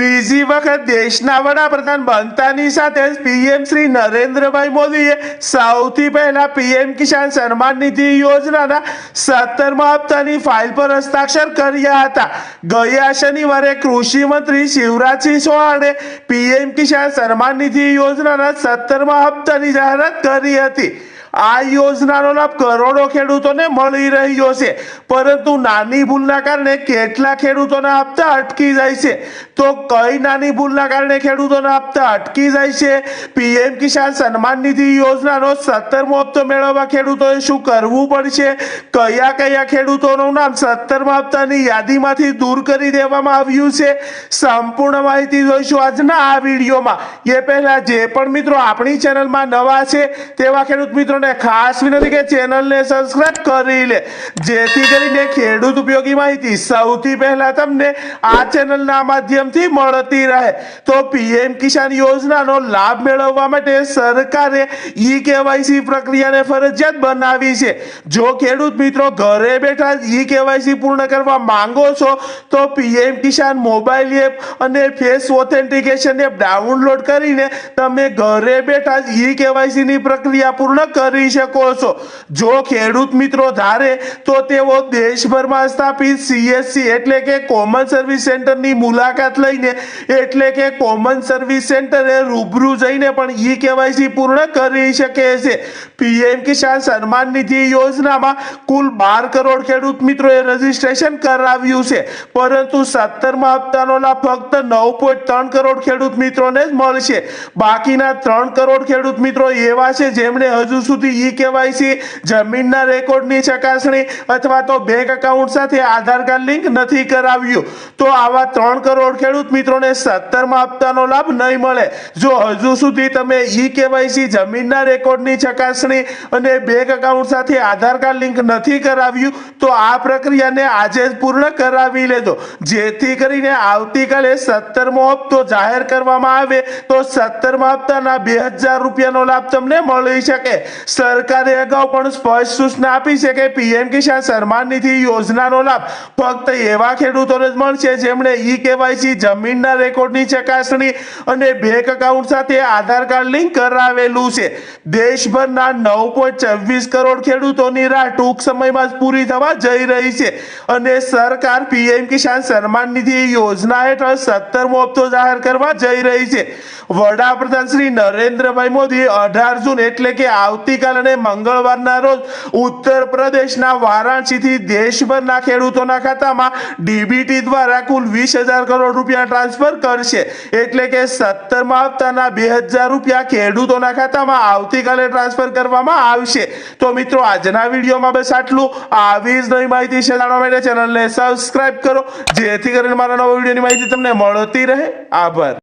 ત્રીજી વખત દેશના વડાપ્રધાન બનતાની સાથે જ પીએમ શ્રી નરેન્દ્રભાઈ મોદીએ સૌથી પહેલા પીએમ કિસાન સન્માન નિધિ યોજનાના સત્તરમા હપ્તાની ફાઇલ પર હસ્તાક્ષર કર્યા હતા. ગયા શનિવારે કૃષિ મંત્રી શિવરાજસિંહ ચૌહાણે પીએમ કિસાન સન્માન નિધિ યોજનાના સત્તરમા હપ્તાની જાહેરાત કરી હતી. આ યોજનાનો લાભ કરોડો ખેડૂતોને મળી રહ્યો છે. પરંતુ નાની ભૂલના કારણે કેટલા ખેડૂતોના આપતા અટકી જાય છે? તો કઈ નાની ભૂલના કારણે ખેડૂતોના આપતા અટકી જાય છે? પીએમ કિસાન સન્માન નિધિ યોજનાનો સત્તરમો હપ્તો મેળવવા ખેડૂતોએ શું કરવું પડશે? કયા કયા ખેડૂતોનું નામ સત્તરમા હપ્તાની યાદીમાંથી દૂર કરી દેવામાં આવ્યું છે? સંપૂર્ણ માહિતી જોઈશું આજના આ વિડીયોમાં. એ પહેલા જે પણ મિત્રો આપણી ચેનલમાં નવા છે તેવા ખેડૂત મિત્રોને ખાસ વિનંતી કે ચેનલને સબસ્ક્રાઇબ કરી લે. જેથી કરીને ખેડૂત ઉપયોગી માહિતી સૌથી પહેલા તમને આ ચેનલના માધ્યમથી મળતી રહે. તો પીએમ કિસાન યોજનાનો લાભ મેળવવા માટે સરકારે ઈ કેવાયસી પ્રક્રિયાને ફરજિયાત બનાવી છે. જો ખેડૂત મિત્રો ઘરે બેઠા ઈ કેવાયસી પૂર્ણ કરવા માંગો છો, તો પીએમ કિસાન મોબાઈલ એપ અને ફેસ ઓથેન્ટિકેશન એપ ડાઉનલોડ કરીને તમે ઘરે બેઠા જ ઈ કેવાયસી ની પ્રક્રિયા પૂર્ણ કરી શકો છો. જો ખેડૂત મિત્રો ધારે, તો તેઓ દેશભરમાં સ્થાપિત સીએસસી એટલે કે કોમન સર્વિસ સેન્ટરની મુલાકાત લઈને, એટલે કે કોમન સર્વિસ સેન્ટરે રૂબરૂ જઈને પણ ઈ કેવાયસી પૂર્ણ કરી શકે છે. પીએમ કિસાન સન્માન નિધિ યોજનામાં કુલ બાર કરોડ ખેડૂત મિત્રોએ રજીસ્ટ્રેશન કરાવ્યું છે. પરંતુ સત્તરમાં હપ્તાનો લાભ ફક્ત નવ પોઈન્ટ ત્રણ કરોડ ખેડૂત મિત્રોને જ મળશે. બાકીના ત્રણ કરોડ ખેડૂત મિત્રો એવા છે જેમણે હજુ સુધી ઈ કેવાયસી જમીનના રેકોર્ડની ચકાસણી અથવા તો બેંક એકાઉન્ટ સાથે આધાર કાર્ડ લિંક નથી કરાવ્યું. તો આવા ત્રણ કરોડ ખેડૂત મિત્રોને સત્તરમાં હપ્તાનો લાભ નહીં મળે. જો હજુ સુધી તમે ઈ કેવાયસી જમીનના રેકોર્ડની ચકાસણી અને બેંક એકાઉન્ટ સાથે આધાર કાર્ડ લિંક નથી કરાવ્યું, તો આ પ્રક્રિયાને આજે જ પૂર્ણ કરાવી લેજો. જેથી કરીને આવતીકાલે સત્તરમો હપ્તો જાહેર કરવામાં આવે, તો સત્તરમા હપ્તાના બે હજાર રૂપિયાનો લાભ તમને મળી શકે. સરકારે અગાઉ પણ સ્પષ્ટ સૂચના આપી છે કે પીએમ કિસાન સન્માન નિધિ યોજનાનો લાભ ફક્ત એવા ખેડૂતોને જ મળશે જેમણે ઈ કેવાયસી, જમીનના રેકોર્ડની ચકાસણી અને બેંક એકાઉન્ટ સાથે આધાર કાર્ડ લિંક કરાવેલું છે. દેશભરના નવ છવ્વીસ કરોડ ખેડૂતોની રાહ ટૂંક સમયમાં જ પૂરી થવા જઈ રહી છે અને સરકાર પીએમ કિસાન સન્માન નિધિ યોજના હેઠળ સત્તરમો હપ્તો જાહેર કરવા જઈ રહી છે. વડાપ્રધાન શ્રી નરેન્દ્રભાઈ મોદી અઢાર જૂન એટલે કે આવતીકાલ અને મંગળવારના રોજ ઉત્તર પ્રદેશના વારાણસીથી દેશભરના ખેડૂતોના ખાતામાં ડીબીટી દ્વારા કુલ વીસ હજાર કરોડ રૂપિયા ટ્રાન્સફર કરશે. એટલે કે સત્તરમા હપ્તાના બે હજાર રૂપિયા ખેડૂતોના ખાતામાં આવતીકાલે ટ્રાન્સફર કરવામાં આવશે. તો મિત્રો, આજના વિડીયોમાં બસ આટલું. આવી જ નવી માહિતી જાણવા માટે ચેનલને સબસ્ક્રાઇબ કરો. જેથી કરીને મારા નવા વિડીયોની માહિતી તમને મળતી રહે. આભાર.